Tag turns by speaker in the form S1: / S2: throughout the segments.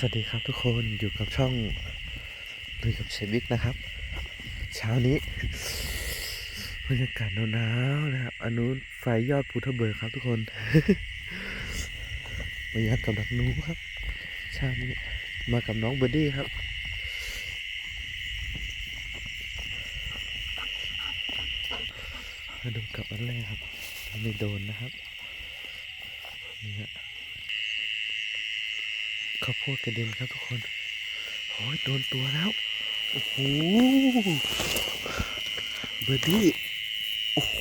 S1: สวัสดีครับทุกคนอยู่กับช่องลุยกับเชมิกนะครับ เช้านี้บรรยากาศหนาวๆนะครับอันนู้นไฟยอดภูทะเบิกครับทุกคนมายัดกับดักนูครับเช้านี้มากับน้องเบอร์ดี้ครับ มาดูกับอันแรกครับไม่โดนนะครับนี่ฮะ ข้าวโพดกระเด็นครับทุกคนโอ้ยโดนตัวแล้ว โอ้โห เบอร์ดี้ โอ้โห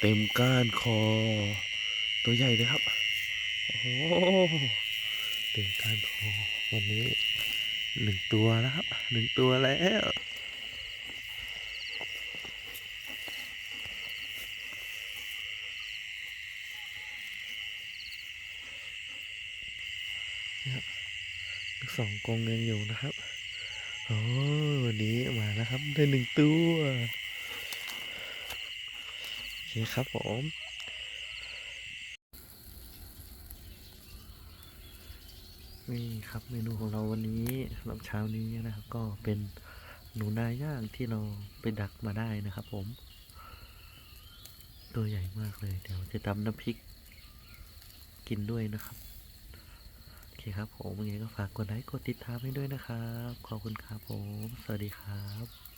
S1: เต็มก้านคอ ตัวใหญ่เลยครับ โอ้โห เต็มก้านคอ วันนี้หนึ่งตัวแล้วครับหนึ่งตัวแล้ว ทั้งสองกรงยังอยู่นะครับโอ้วันนี้มาแล้วครับ ได้หนึ่งตัวโอเคครับผมนี่ครับเมนูของเราวันนี้สำหรับเช้านี้นะครับ ก็เป็นหนูนาย่างที่เราไปดักมาได้นะครับ ผม ตัวใหญ่มากเลยเดี๋ยวจะตำน้ำพริกกินด้วยนะครับ เคครับผมยังไงก็ฝากกดไลค์กดติดตามให้ด้วยนะครับ ขอบคุณครับผม สวัสดีครับ